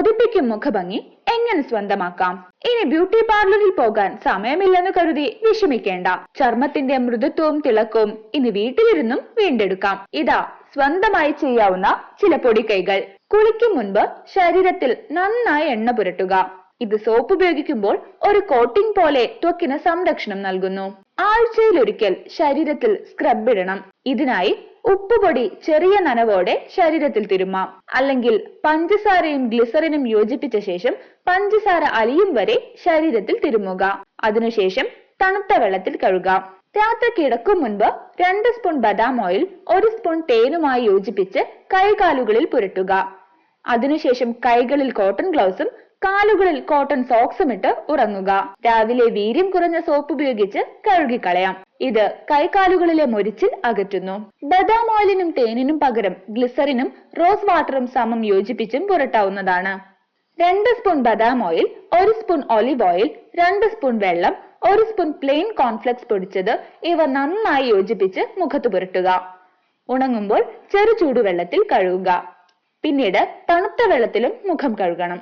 കൊതിപ്പിക്കും മുഖഭംഗി എങ്ങനെ സ്വന്തമാക്കാം? ഇനി ബ്യൂട്ടി പാർലറിൽ പോകാൻ സമയമില്ലെന്ന് കരുതി വിഷമിക്കേണ്ട. ചർമ്മത്തിന്റെ മൃദുത്വവും തിളക്കവും ഇനി വീട്ടിലിരുന്നും വീണ്ടെടുക്കാം. ഇതാ സ്വന്തമായി ചെയ്യാവുന്ന ചില പൊടിക്കൈകൾ കുളിക്കും മുൻപ് ശരീരത്തിൽ നന്നായി എണ്ണ പുരട്ടുക. ഇത് സോപ്പ് ഉപയോഗിക്കുമ്പോൾ ഒരു കോട്ടിംഗ് പോലെ ത്വക്കിന് സംരക്ഷണം നൽകുന്നു. ആഴ്ചയിൽ ഒരിക്കൽ ശരീരത്തിൽ സ്ക്രബ് ഇടണം. ഇതിനായി ഉപ്പുപൊടി ചെറിയ നനവോടെ ശരീരത്തിൽ തിരുമാം. അല്ലെങ്കിൽ പഞ്ചസാരയും ഗ്ലിസറിനും യോജിപ്പിച്ച ശേഷം പഞ്ചസാര അലിയും വരെ ശരീരത്തിൽ തിരുമുക. അതിനുശേഷം തണുത്ത വെള്ളത്തിൽ കഴുകാം. രാത്രി കിടക്കും മുൻപ് രണ്ട് സ്പൂൺ ബദാം ഓയിൽ ഒരു സ്പൂൺ തേനുമായി യോജിപ്പിച്ച് കൈകാലുകളിൽ പുരട്ടുക. അതിനുശേഷം കൈകളിൽ കോട്ടൺ ഗ്ലൗസും കാലുകളിൽ കോട്ടൺ സോക്സും ഇട്ട് ഉറങ്ങുക. രാവിലെ വീര്യം കുറഞ്ഞ സോപ്പ് ഉപയോഗിച്ച് കഴുകിക്കളയാം. ഇത് കൈകാലുകളിലെ മൊരിച്ചിൽ അകറ്റുന്നു. ബദാം ഓയിലിനും തേനിനും പകരം ഗ്ലിസറിനും റോസ് വാട്ടറും സമം യോജിപ്പിച്ചും പുരട്ടാവുന്നതാണ്. രണ്ട് സ്പൂൺ ബദാം ഓയിൽ ഒരു സ്പൂൺ ഒലിവ് ഓയിൽ രണ്ട് സ്പൂൺ വെള്ളം ഒരു സ്പൂൺ പ്ലെയിൻ കോൺഫ്ലെക്സ് പൊടിച്ചത് ഇവ നന്നായി യോജിപ്പിച്ച് മുഖത്ത് പുരട്ടുക. ഉണങ്ങുമ്പോൾ ചെറു ചൂടുവെള്ളത്തിൽ കഴുകുക. പിന്നീട് തണുത്ത വെള്ളത്തിലും മുഖം കഴുകണം.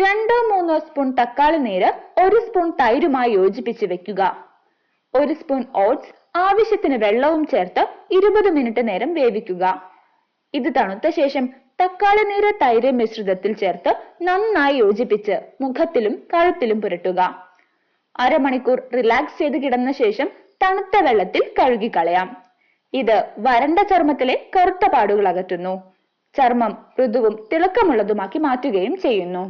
രണ്ടോ മൂന്നോ സ്പൂൺ തക്കാളി നീര് ഒരു സ്പൂൺ തൈരുമായി യോജിപ്പിച്ച് വെക്കുക. ഒരു സ്പൂൺ ഓട്സ് ആവശ്യത്തിന് വെള്ളവും ചേർത്ത് ഇരുപത് മിനിറ്റ് നേരം വേവിക്കുക. ഇത് തണുത്ത ശേഷം തക്കാളി നീര് തൈര് മിശ്രിതത്തിൽ ചേർത്ത് നന്നായി യോജിപ്പിച്ച് മുഖത്തിലും കഴുത്തിലും പുരട്ടുക. അരമണിക്കൂർ റിലാക്സ് ചെയ്ത് കിടന്ന ശേഷം തണുത്ത വെള്ളത്തിൽ കഴുകിക്കളയാം. ഇത് വരണ്ട ചർമ്മത്തിലെ കറുത്ത പാടുകൾ അകറ്റുന്നു. ചർമ്മം മൃദുവും തിളക്കമുള്ളതുമാക്കി മാറ്റുകയും ചെയ്യുന്നു.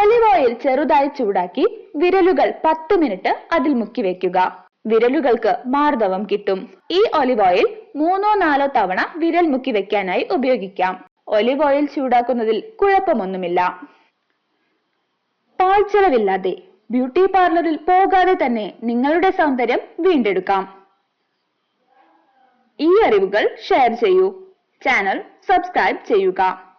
ഒലിവ് ഓയിൽ ചെറുതായി ചൂടാക്കി വിരലുകൾ പത്ത് മിനിറ്റ് അതിൽ മുക്കി വെക്കുക. വിരലുകൾക്ക് മാർദ്ദവം കിട്ടും. ഈ ഒലിവ് ഓയിൽ മൂന്നോ നാലോ തവണ വിരൽ മുക്കി വെക്കാനായി ഉപയോഗിക്കാം. ഒലിവ് ഓയിൽ ചൂടാക്കുന്നതിൽ കുഴപ്പമൊന്നുമില്ല. പാഴ്ചെലവില്ലാതെ ബ്യൂട്ടി പാർലറിൽ പോകാതെ തന്നെ നിങ്ങളുടെ സൗന്ദര്യം വീണ്ടെടുക്കാം. ഈ അറിവുകൾ ഷെയർ ചെയ്യൂ. ചാനൽ സബ്സ്ക്രൈബ് ചെയ്യുക.